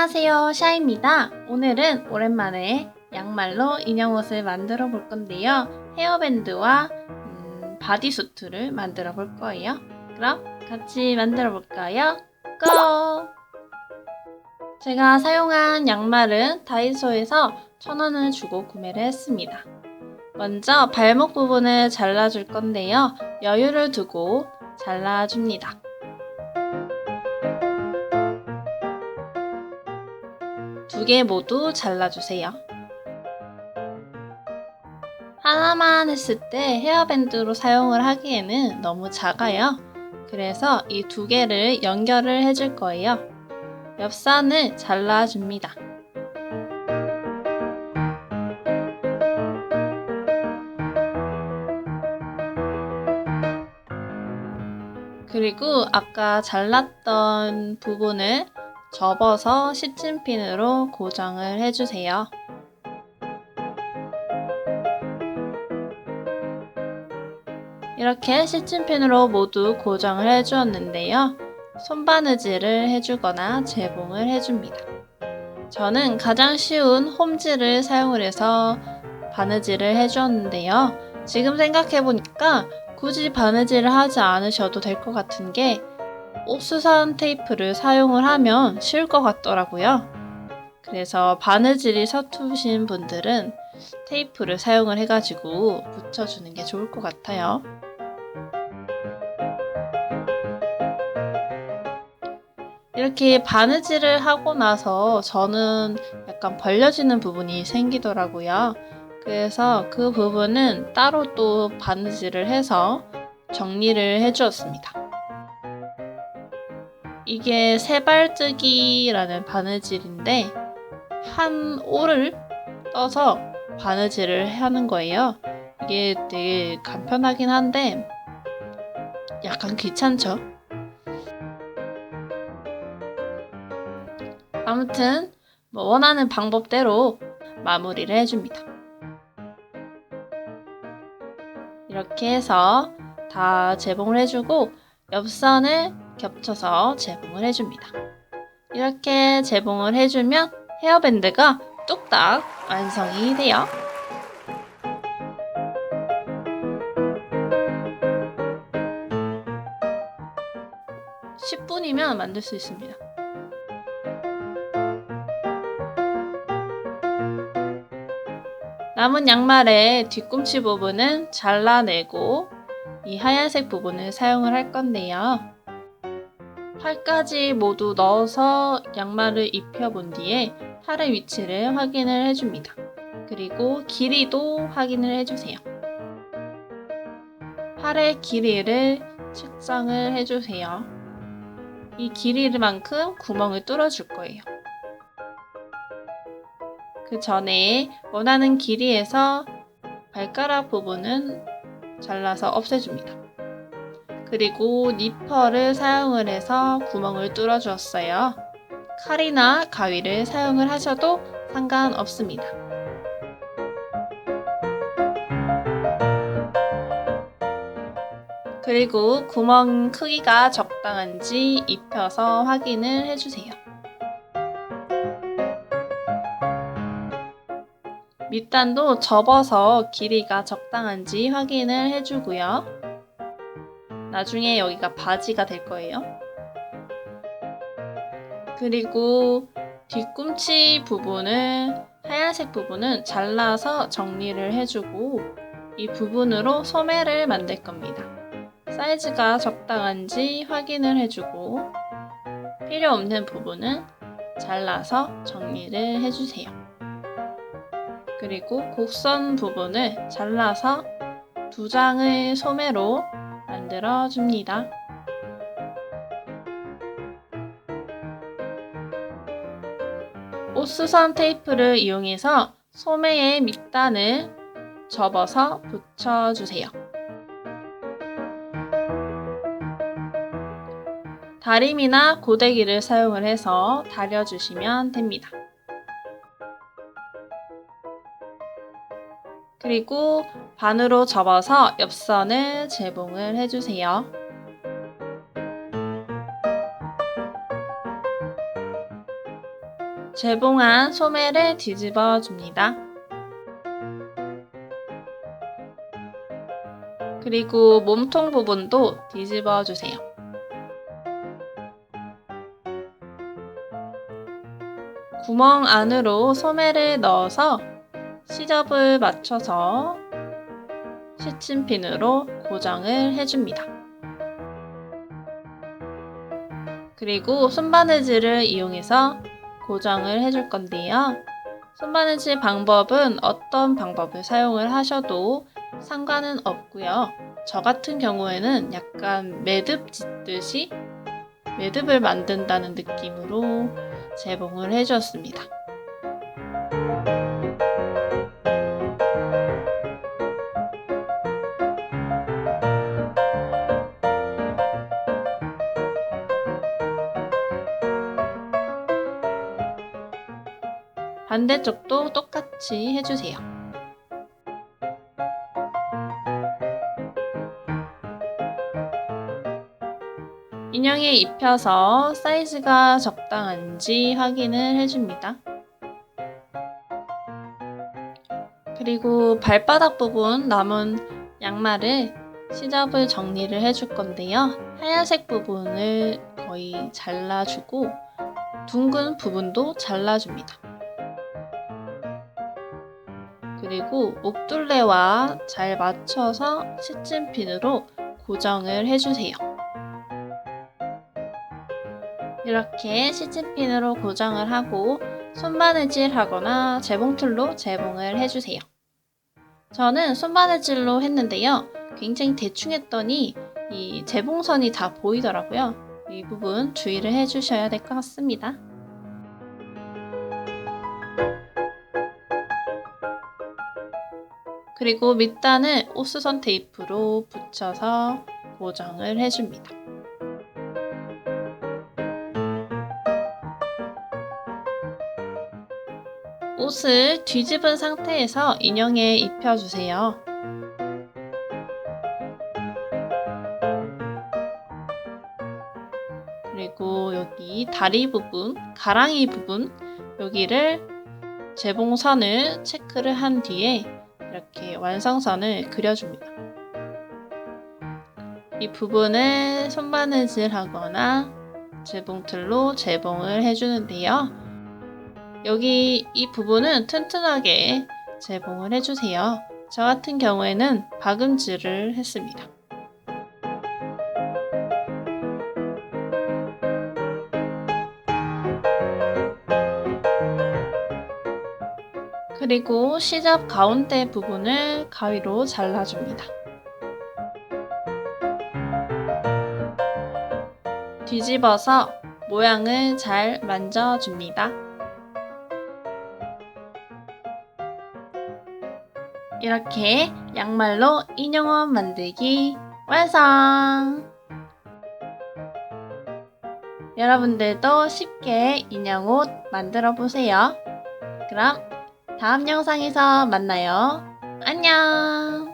안녕하세요, 샤입니다. 오늘은 오랜만에 양말로 인형 옷을 만들어 볼 건데요. 헤어밴드와 음, 바디수트를 만들어 볼 거예요. 그럼 같이 만들어 볼까요? 고! 제가 사용한 양말은 다이소에서 천 원을 주고 구매를 했습니다. 먼저 발목 부분을 잘라줄 건데요. 여유를 두고 잘라줍니다. 두 개 모두 잘라주세요. 하나만 했을 때 헤어밴드로 사용을 하기에는 너무 작아요. 그래서 이 두 개를 연결을 해줄 거예요. 옆선을 잘라줍니다. 그리고 아까 잘랐던 부분을 접어서 시침핀으로 고정을 해주세요. 이렇게 시침핀으로 모두 고정을 해주었는데요. 손바느질을 해주거나 재봉을 해줍니다. 저는 가장 쉬운 홈질을 사용을 해서 바느질을 해주었는데요. 지금 생각해보니까 굳이 바느질을 하지 않으셔도 될 것 같은 게 옥수선 테이프를 사용을 하면 쉬울 것 같더라고요. 그래서 바느질이 서투신 분들은 테이프를 사용을 해가지고 붙여주는 게 좋을 것 같아요. 이렇게 바느질을 하고 나서 저는 약간 벌려지는 부분이 생기더라고요. 그래서 그 부분은 따로 또 바느질을 해서 정리를 해주었습니다. 이게 세발뜨기라는 바느질인데 한 올을 떠서 바느질을 하는 거예요. 이게 되게 간편하긴 한데 약간 귀찮죠? 아무튼 뭐 원하는 방법대로 마무리를 해줍니다. 이렇게 해서 다 재봉을 해주고 옆선을 겹쳐서 재봉을 해줍니다. 이렇게 재봉을 해주면 헤어밴드가 뚝딱 완성이 돼요. (10분이면) 만들 수 있습니다. 남은 양말의 뒤꿈치 부분은 잘라내고 이 하얀색 부분을 사용을 할 건데요. 팔까지 모두 넣어서 양말을 입혀본 뒤에 팔의 위치를 확인을 해줍니다. 그리고 길이도 확인을 해주세요. 팔의 길이를 측정을 해주세요. 이 길이만큼 구멍을 뚫어줄 거예요. 그 전에 원하는 길이에서 발가락 부분은 잘라서 없애줍니다. 그리고 니퍼를 사용을 해서 구멍을 뚫어 주었어요. 칼이나 가위를 사용을 하셔도 상관없습니다. 그리고 구멍 크기가 적당한지 입혀서 확인을 해주세요. 밑단도 접어서 길이가 적당한지 확인을 해주고요. 나중에 여기가 바지가 될 거예요. 그리고 뒤꿈치 부분을 하얀색 부분은 잘라서 정리를 해주고 이 부분으로 소매를 만들 겁니다. 사이즈가 적당한지 확인을 해주고 필요 없는 부분은 잘라서 정리를 해주세요. 그리고 곡선 부분을 잘라서 두 장의 소매로 만들어 줍니다. 옷수선 테이프를 이용해서 소매의 밑단을 접어서 붙여주세요. 다림이나 고데기를 사용을 해서 다려주시면 됩니다. 그리고 반으로 접어서 옆선을 재봉을 해주세요. 재봉한 소매를 뒤집어 줍니다. 그리고 몸통 부분도 뒤집어 주세요. 구멍 안으로 소매를 넣어서 시접을 맞춰서 시침핀으로 고정을 해줍니다. 그리고 손바느질을 이용해서 고정을 해줄 건데요. 손바느질 방법은 어떤 방법을 사용을 하셔도 상관은 없고요. 저 같은 경우에는 약간 매듭 짓듯이 매듭을 만든다는 느낌으로 재봉을 해주었습니다. 반대쪽도 똑같이 해주세요. 인형에 입혀서 사이즈가 적당한지 확인을 해줍니다. 그리고 발바닥 부분 남은 양말을 시접을 정리를 해줄 건데요. 하얀색 부분을 거의 잘라주고 둥근 부분도 잘라줍니다. 그리고 목둘레와 잘 맞춰서 시침핀으로 고정을 해주세요. 이렇게 시침핀으로 고정을 하고 손바느질 하거나 재봉틀로 재봉을 해주세요. 저는 손바느질로 했는데요. 굉장히 대충 했더니 이 재봉선이 다 보이더라고요. 이 부분 주의를 해주셔야 될 것 같습니다. 그리고 밑단을 오스선 테이프로 붙여서 고정을 해줍니다. 옷을 뒤집은 상태에서 인형에 입혀주세요. 그리고 여기 다리 부분, 가랑이 부분, 여기를 재봉선을 체크를 한 뒤에 이렇게 완성선을 그려줍니다. 이 부분을 손바느질 하거나 재봉틀로 재봉을 해주는데요. 여기 이 부분은 튼튼하게 재봉을 해주세요. 저 같은 경우에는 박음질을 했습니다. 그리고 시접 가운데 부분을 가위로 잘라줍니다. 뒤집어서 모양을 잘 만져줍니다. 이렇게 양말로 인형옷 만들기 완성! 여러분들도 쉽게 인형옷 만들어 보세요. 그럼 다음 영상에서 만나요. 안녕!